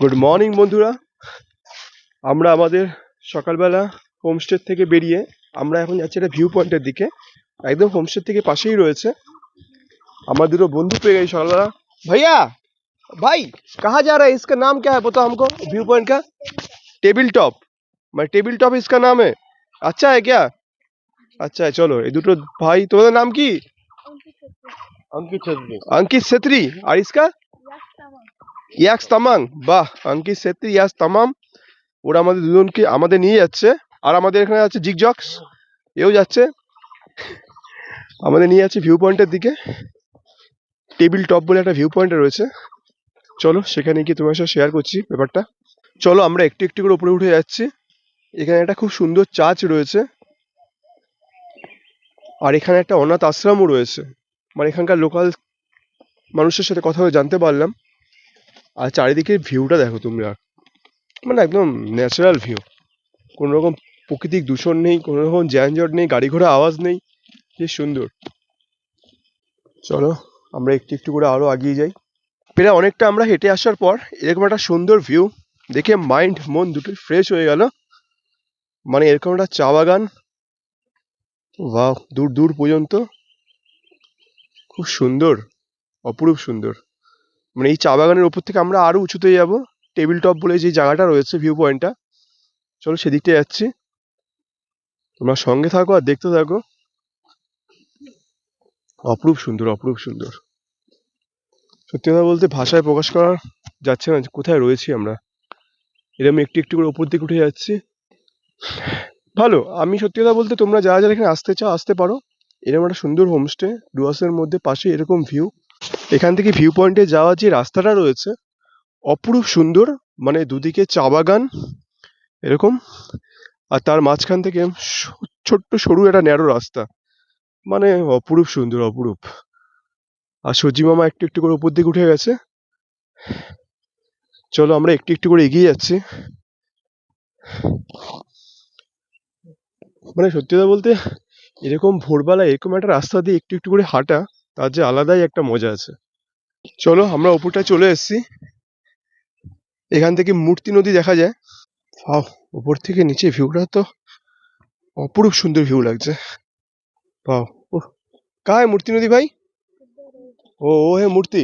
Good morning বন্ধুরা। আমরা আমাদের সকালবেলা হোমস্টের থেকে বেরিয়ে আমরা এখন যাচ্ছি একটা ভিউ পয়েন্টের দিকে। একদম হোমস্টের থেকে পাশেই রয়েছে। আমার দুটো বন্ধু পেয়ে গেছি সকালবেলা। ভাইয়া ভাই কাহা যা রা ইসকা নাম কে হ্যাঁ বতো ভিউ পয়েন্ট কে? টেবিল টপ মানে টেবিল টপ ইসকা নাম হে আচ্ছা হ্যাঁ ক্যা? আচ্ছা চলো এই দুটো ভাই তোমাদের নাম কি? অঙ্কিত ছেত্রী। অঙ্কিত ছেত্রী। আর ইসকা? ইয়াক্স তামাং। বাহ আঙ্কিত সেত্রী ইয়াস তামাম। ওরা আমাদের দুজনকে আমাদের নিয়ে যাচ্ছে। আর আমাদের এখানে আছে জিগজক্স এও যাচ্ছে। আমাদের নিয়ে যাচ্ছে ভিউ পয়েন্টের দিকে। টেবিল টপ বলে একটা ভিউ পয়েন্ট রয়েছে। চলো, সেখানে গিয়ে তোমার সাথে শেয়ার করছি ব্যাপারটা। চলো, আমরা একটু একটু করে উপরে উঠে যাচ্ছি। এখানে একটা খুব সুন্দর চার্চ রয়েছে। আর এখানে একটা অনাথ আশ্রমও রয়েছে। মানে এখানকার লোকাল মানুষের সাথে কথা বলে জানতে পারলাম। আর চারিদিকের ভিউটা দেখো তোমরা। মানে একদম ন্যাচারাল ভিউ কোনো রকম প্রকৃতিক দূষণ নেই কোনো রকম যানজট নেই, গাড়ি ঘোড়া আওয়াজ নেই। কি সুন্দর। চলো, আমরা একটু একটু করে আরও এগিয়ে যাই। প্রায় অনেকটা আমরা হেঁটে আসার পর এরকম একটা সুন্দর ভিউ দেখে মাইন্ড মন দুটোই ফ্রেশ হয়ে গেল। মানে এরকম একটা চা বাগান। বাহ দূর দূর পর্যন্ত। খুব সুন্দর, অপরূপ সুন্দর। মানে এই চা বাগানের উপর থেকে আমরা আরও উঁচুতে যাব। টেবিল টপ বলে যে জায়গাটা রয়েছে ভিউ পয়েন্টটা চলো সেদিকটা যাচ্ছি। তোমরা সঙ্গে থাকো আর দেখতে থাকো। অপরূপ সুন্দর অপরূপ সুন্দর। সত্যি কথা বলতে ভাষায় প্রকাশ করা যাচ্ছে না কোথায় রয়েছি আমরা। এরকম একটু একটু করে ওপর দিকে উঠে যাচ্ছি। ভালো, আমি সত্যি কথা বলতে তোমরা যারা যারা এখানে আসতে চাও, আসতে পারো। এরকম একটা সুন্দর হোমস্টে ডুয়ার্সের মধ্যে পাশে এরকম ভিউ এখান থেকে ভিউ পয়েন্টে যাওয়ার যে রাস্তাটা রয়েছে, অপরূপ সুন্দর মানে দুদিকে চা বাগান, এরকম। আর তার মাঝখান থেকে ছোট্ট সরু একটা ন্যারো রাস্তা। মানে অপরূপ সুন্দর, অপরূপ। আর সজি মামা একটু একটু করে উপর দিকে উঠে গেছে। চলো আমরা একটু একটু করে এগিয়ে যাচ্ছি। মানে সত্যি কথা বলতে, এরকম ভোরবেলা এরকম একটা রাস্তা দিয়ে একটু একটু করে হাঁটা তার যে আলাদাই একটা মজা আছে। চলো আমরা উপরটা চলে এসছি। এখান থেকে মূর্তি নদী দেখা যায়। উপর থেকে নিচে ভিউটা তো অপরূপ সুন্দর ভিউ লাগছে। পাও ও কায় মূর্তি নদী ভাই? ও ও হে মূর্তি।